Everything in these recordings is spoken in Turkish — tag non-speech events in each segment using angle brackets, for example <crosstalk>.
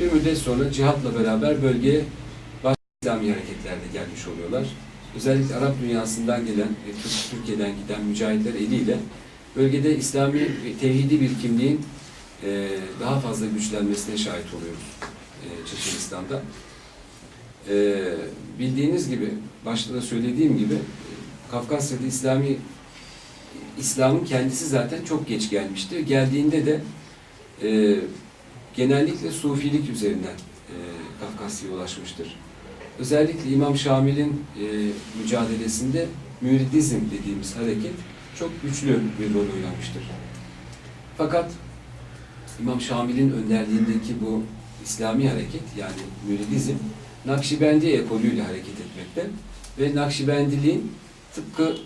Bir müddet sonra cihatla beraber bölgeye başka İslami hareketlerde gelmiş oluyorlar. Özellikle Arap dünyasından gelen ve Türk- Türkiye'den giden mücahitler eliyle bölgede İslami ve tevhidi bir kimliğin e, daha fazla güçlenmesine şahit oluyoruz e, Çeçenistan'da. E, bildiğiniz gibi, başta da söylediğim gibi Kafkasya'da İslami İslam'ın kendisi zaten çok geç gelmiştir. Geldiğinde de e, genellikle Sufilik üzerinden e, Kafkasya'ya ulaşmıştır. Özellikle İmam Şamil'in e, mücadelesinde müridizm dediğimiz hareket çok güçlü bir rol oynamıştır. Fakat İmam Şamil'in önderliğindeki bu İslami hareket yani müridizm Nakşibendi ekolüyle hareket etmekte ve Nakşibendiliğin tıpkı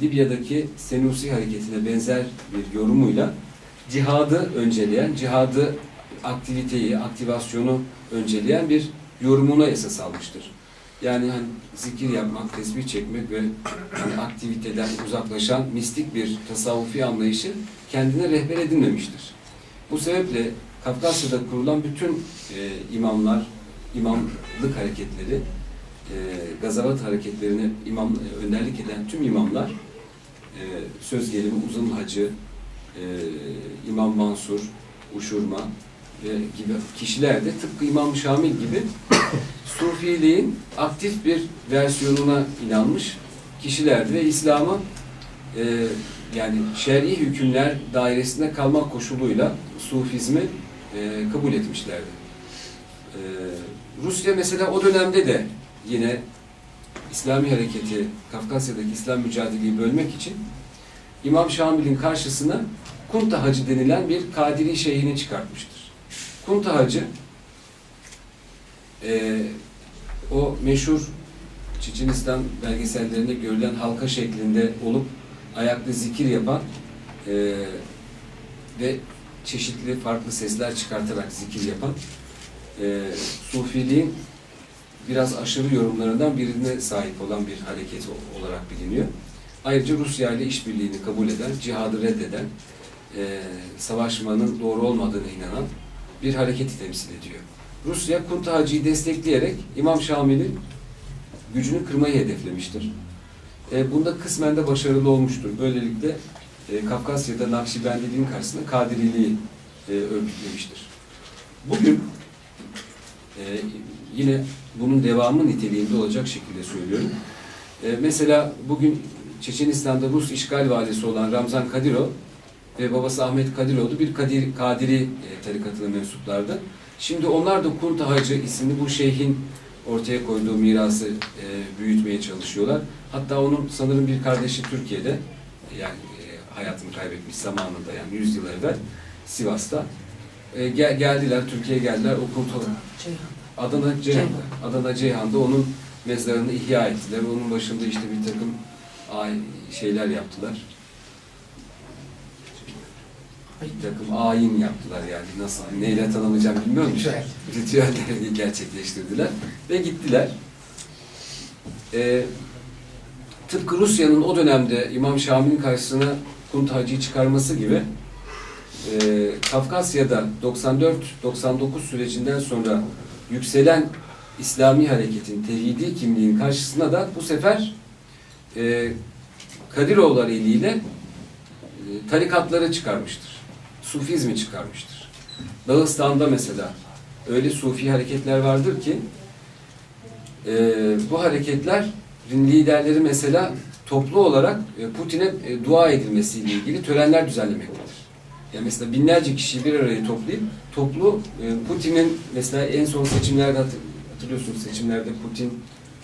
Libya'daki Senusi hareketine benzer bir yorumuyla cihadı önceleyen, cihadı aktiviteyi, aktivasyonu önceleyen bir yorumuna esas almıştır. Yani hani zikir yapmak, tesbih çekmek ve hani aktiviteden uzaklaşan mistik bir tasavvufi anlayışı kendine rehber edinmemiştir. Bu sebeple Kafkasya'da kurulan bütün e, imamlar, imamlık hareketleri, e, gazavat hareketlerine imam, e, önderlik eden tüm imamlar, e, söz gelimi Uzun Hacı, e, İmam Mansur, Uşurma ve gibi kişiler de tıpkı İmam Şamil gibi <coughs> Sufiliğin aktif bir versiyonuna inanmış kişilerdi ve İslam'ı e, yani şer'i hükümler dairesinde kalmak koşuluyla Sufizmi e, kabul etmişlerdi. E, Rusya mesela o dönemde de yine İslami hareketi, Kafkasya'daki İslam mücadeleyi bölmek için İmam Şamil'in karşısına Kunta Hacı denilen bir Kadiri şeyhini çıkartmıştır. Kunta Hacı e, o meşhur Çeçenistan belgesellerinde görülen halka şeklinde olup ayakta zikir yapan e, ve çeşitli farklı sesler çıkartarak zikir yapan e, Sufiliğin biraz aşırı yorumlarından birine sahip olan bir hareket olarak biliniyor. Ayrıca Rusya ile işbirliğini kabul eden, cihadı reddeden, e, savaşmanın doğru olmadığına inanan bir hareketi temsil ediyor. Rusya Hacı'yı destekleyerek İmam Şamil'in gücünü kırmayı hedeflemiştir. E, bunda kısmen de başarılı olmuştur. Böylelikle e, Kafkasya'da Nakşibendiliğin karşısında Kadiriliği e, örgütlemiştir. Bugün e, yine bunun devamı niteliğinde olacak şekilde söylüyorum. E, mesela bugün Çeçenistan'da Rus işgal valisi olan Ramzan Kadyrov ve babası Ahmet Kadirov'du bir Kadir, Kadiri e, tarikatına mensuplardı. Şimdi onlar da Kunta Hacı isimli bu şeyhin ortaya koyduğu mirası e, büyütmeye çalışıyorlar. Hatta onun sanırım bir kardeşi Türkiye'de yani e, hayatını kaybetmiş zamanında yani 100 yıl evvel Sivas'ta. E, gel, geldiler, Türkiye'ye geldiler. O Kunta Adana Ceyhan'da. Adana Ceyhan'da onun mezarını ihya ettiler. Onun başında işte bir takım şeyler yaptılar. Bir takım ayin yaptılar yani nasıl neyle tanımlayacağım bilmiyorum. Ritüel. Ritüelleri <laughs> gerçekleştirdiler ve gittiler. Ee, tıpkı Rusya'nın o dönemde İmam Şamil'in karşısına Kunt Hacı'yı çıkarması gibi e, Kafkasya'da 94-99 sürecinden sonra yükselen İslami hareketin, tevhidi kimliğin karşısına da bu sefer e, Kadiroğulları eliyle e, tarikatları çıkarmıştır. Sufizmi çıkarmıştır. Dağıstan'da mesela öyle sufi hareketler vardır ki e, bu hareketlerin liderleri mesela toplu olarak e, Putin'e e, dua edilmesiyle ilgili törenler düzenlemektedir. Yani mesela binlerce kişiyi bir araya toplayıp toplu e, Putin'in mesela en son seçimlerde hatır- hatırlıyorsunuz seçimlerde Putin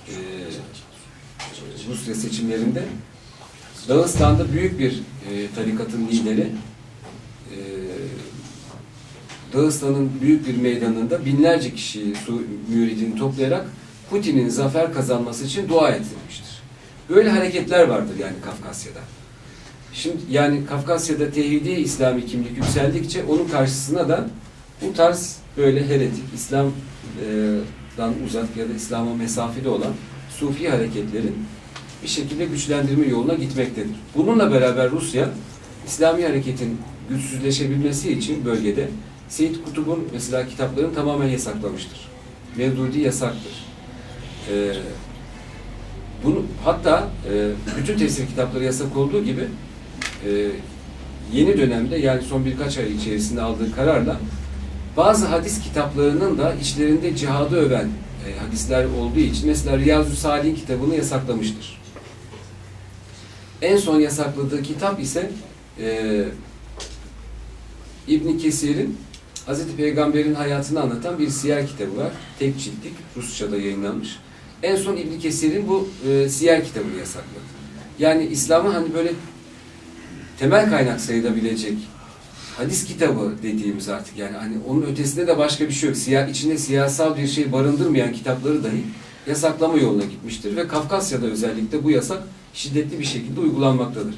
e, Rusya seçimlerinde Dağıstan'da büyük bir e, tarikatın lideri Dağıstan'ın büyük bir meydanında binlerce kişiyi su müridini toplayarak Putin'in zafer kazanması için dua ettirmiştir. Böyle hareketler vardır yani Kafkasya'da. Şimdi yani Kafkasya'da tevhidi İslami kimlik yükseldikçe onun karşısına da bu tarz böyle heretik, İslam'dan uzak ya da İslam'a mesafeli olan Sufi hareketlerin bir şekilde güçlendirme yoluna gitmektedir. Bununla beraber Rusya, İslami hareketin güçsüzleşebilmesi için bölgede Seyit Kutub'un mesela kitaplarını tamamen yasaklamıştır. Mevdudi yasaktır. Ee, bunu hatta e, bütün tefsir kitapları yasak olduğu gibi e, yeni dönemde yani son birkaç ay içerisinde aldığı kararla bazı hadis kitaplarının da içlerinde cihadı öven e, hadisler olduğu için mesela Riyazu Salih'in kitabını yasaklamıştır. En son yasakladığı kitap ise e, İbn Kesir'in Hazreti Peygamber'in hayatını anlatan bir siyer kitabı var. Tek ciltlik, Rusça'da yayınlanmış. En son İbn Kesir'in bu e, siyer kitabını yasakladı. Yani İslam'ın hani böyle temel kaynak sayılabilecek hadis kitabı dediğimiz artık yani hani onun ötesinde de başka bir şey yok. Siyah, içinde siyasal bir şey barındırmayan kitapları dahi yasaklama yoluna gitmiştir ve Kafkasya'da özellikle bu yasak şiddetli bir şekilde uygulanmaktadır.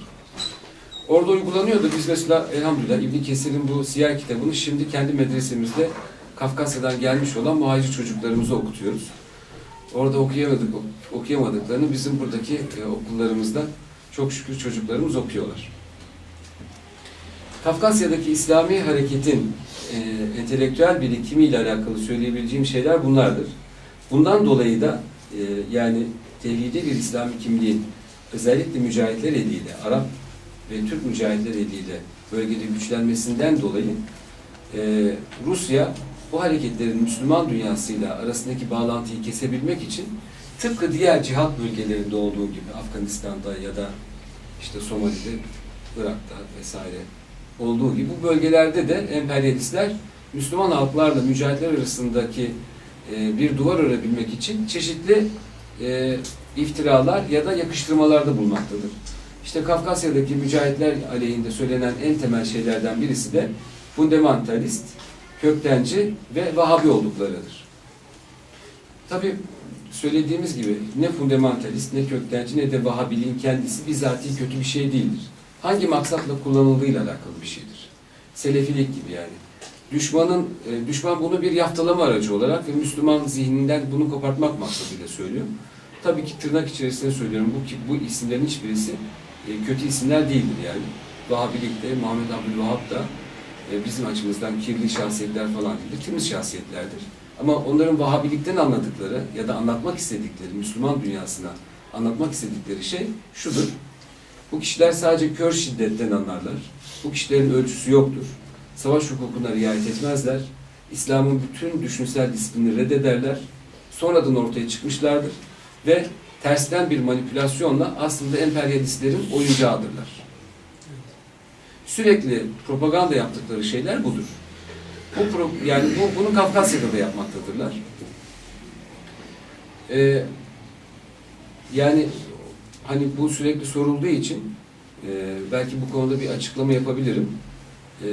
Orada uygulanıyordu. Biz mesela elhamdülillah İbn Kesir'in bu siyer kitabını şimdi kendi medresemizde Kafkasya'dan gelmiş olan muhacir çocuklarımıza okutuyoruz. Orada okuyamadık, okuyamadıklarını bizim buradaki e, okullarımızda çok şükür çocuklarımız okuyorlar. Kafkasya'daki İslami hareketin e, entelektüel birikimiyle alakalı söyleyebileceğim şeyler bunlardır. Bundan dolayı da e, yani tevhidi bir İslami kimliğin özellikle mücahitler eliyle, Arap ve Türk mücahitler eliyle bölgede güçlenmesinden dolayı e, Rusya bu hareketlerin Müslüman dünyasıyla arasındaki bağlantıyı kesebilmek için tıpkı diğer cihat bölgelerinde olduğu gibi Afganistan'da ya da işte Somali'de, Irak'ta vesaire olduğu gibi bu bölgelerde de emperyalistler Müslüman halklarla mücahitler arasındaki e, bir duvar örebilmek için çeşitli e, iftiralar ya da yakıştırmalarda bulmaktadır. İşte Kafkasya'daki mücahitler aleyhinde söylenen en temel şeylerden birisi de fundamentalist, köktenci ve Vahabi olduklarıdır. Tabi söylediğimiz gibi ne fundamentalist, ne köktenci, ne de Vahabiliğin kendisi bizatihi kötü bir şey değildir. Hangi maksatla kullanıldığıyla alakalı bir şeydir. Selefilik gibi yani. Düşmanın, e, düşman bunu bir yaftalama aracı olarak ve Müslüman zihninden bunu kopartmak maksadıyla söylüyor. Tabii ki tırnak içerisinde söylüyorum bu bu isimlerin hiçbirisi e, kötü isimler değildir yani. Vahabilikte Muhammed Abdülvahap da e, bizim açımızdan kirli şahsiyetler falan değildir. Temiz şahsiyetlerdir. Ama onların Vahabilikten anladıkları ya da anlatmak istedikleri Müslüman dünyasına anlatmak istedikleri şey şudur. Bu kişiler sadece kör şiddetten anlarlar. Bu kişilerin ölçüsü yoktur. Savaş hukukuna riayet etmezler. İslam'ın bütün düşünsel disiplini reddederler. Sonradan ortaya çıkmışlardır. Ve tersten bir manipülasyonla aslında emperyalistlerin oyuncağıdırlar. Sürekli propaganda yaptıkları şeyler budur. Bu pro, yani bu, bunu Kafkasya'da da yapmaktadırlar. Ee, yani hani bu sürekli sorulduğu için e, belki bu konuda bir açıklama yapabilirim. E,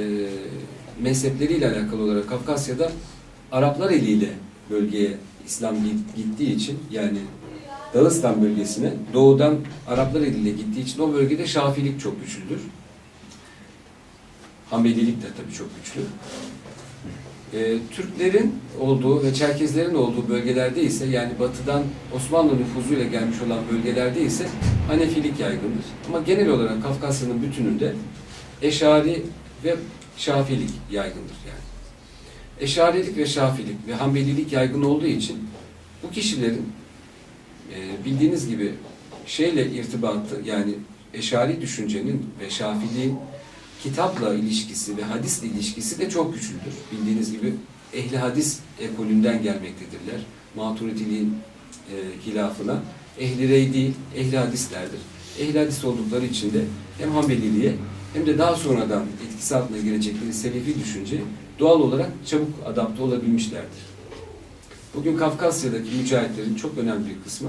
mezhepleriyle alakalı olarak Kafkasya'da Araplar eliyle bölgeye İslam gittiği için yani Dağıstan bölgesine doğudan Araplar eliyle gittiği için o bölgede Şafilik çok güçlüdür. Hamedilik de tabii çok güçlü. Ee, Türklerin olduğu ve Çerkezlerin olduğu bölgelerde ise yani batıdan Osmanlı nüfuzuyla gelmiş olan bölgelerde ise Hanefilik yaygındır. Ama genel olarak Kafkasya'nın bütününde Eşari ve Şafilik yaygındır yani. Eşarilik ve Şafilik ve Hanbelilik yaygın olduğu için bu kişilerin e, bildiğiniz gibi şeyle irtibatı yani Eşari düşüncenin ve Şafiliğin kitapla ilişkisi ve hadisle ilişkisi de çok güçlüdür. Bildiğiniz gibi ehli hadis ekolünden gelmektedirler. Maturidiliğin e, hilafına. Ehli rey değil, ehli hadislerdir. Ehli hadis oldukları için de hem Hanbeliliğe hem de daha sonradan etkisi altına girecekleri Selefi düşünce doğal olarak çabuk adapte olabilmişlerdir. Bugün Kafkasya'daki mücahitlerin çok önemli bir kısmı,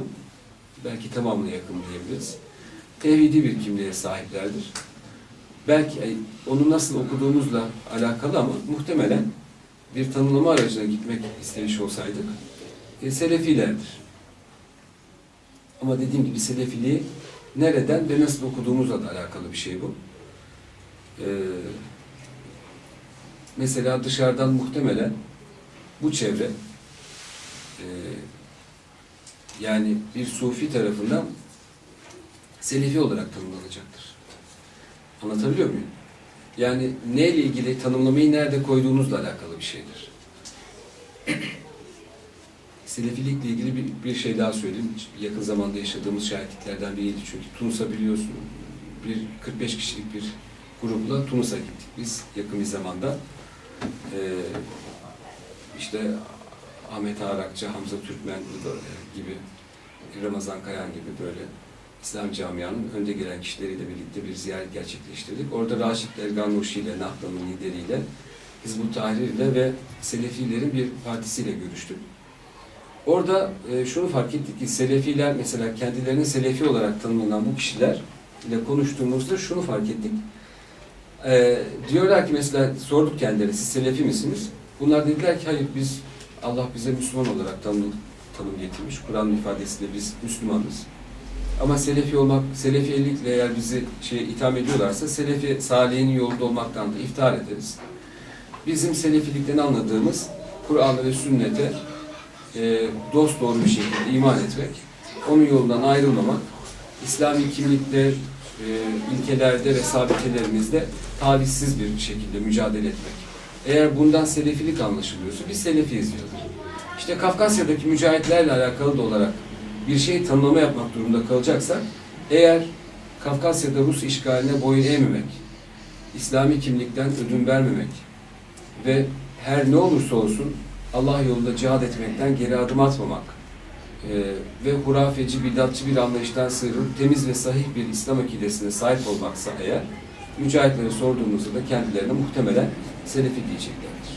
belki tamamına yakın diyebiliriz, tevhidi bir kimliğe sahiplerdir belki e, onu nasıl okuduğumuzla alakalı ama muhtemelen bir tanımlama aracına gitmek istemiş olsaydık e, Selefilerdir. Ama dediğim gibi Selefiliği nereden ve nasıl okuduğumuzla da alakalı bir şey bu. Ee, mesela dışarıdan muhtemelen bu çevre e, yani bir sufi tarafından Selefi olarak tanımlanacaktır. Anlatabiliyor muyum? Yani neyle ilgili tanımlamayı nerede koyduğunuzla alakalı bir şeydir. <clears throat> Selefilikle ilgili bir, bir şey daha söyleyeyim. Yakın zamanda yaşadığımız şahitliklerden biriydi çünkü Tunus'a biliyorsun bir 45 kişilik bir grupla Tunus'a gittik biz yakın bir zamanda. Ee, işte Ahmet Arakçı, Hamza Türkmen gibi, Ramazan Kayan gibi böyle İslam camianın önde gelen kişileriyle birlikte bir ziyaret gerçekleştirdik. Orada Raşit Erganuşi ile, Nahda'nın lideriyle, Hizbut Tahrir ile ve Selefilerin bir partisiyle görüştük. Orada e, şunu fark ettik ki Selefiler mesela kendilerini Selefi olarak tanımlanan bu kişiler ile konuştuğumuzda şunu fark ettik. E, diyorlar ki mesela sorduk kendilerine siz Selefi misiniz? Bunlar dediler ki hayır biz Allah bize Müslüman olarak tanım, tanım getirmiş. Kur'an ifadesiyle biz Müslümanız. Ama Selefi olmak, Selefiyelikle eğer bizi şey itham ediyorlarsa Selefi Salih'in yolunda olmaktan da iftihar ederiz. Bizim Selefilikten anladığımız Kur'an'a ve sünnete e, dost doğru bir şekilde iman etmek, onun yolundan ayrılmamak, İslami kimlikte, e, ilkelerde ve sabitelerimizde tavizsiz bir şekilde mücadele etmek. Eğer bundan Selefilik anlaşılıyorsa biz Selefiyiz diyorlar. İşte Kafkasya'daki mücahitlerle alakalı da olarak bir şey tanımlama yapmak durumunda kalacaksak, eğer Kafkasya'da Rus işgaline boyun eğmemek, İslami kimlikten ödün vermemek ve her ne olursa olsun Allah yolunda cihad etmekten geri adım atmamak e, ve hurafeci, bidatçı bir anlayıştan sıyrılıp temiz ve sahih bir İslam akidesine sahip olmaksa eğer, mücahitlere sorduğumuzda da kendilerine muhtemelen Selefi diyeceklerdir.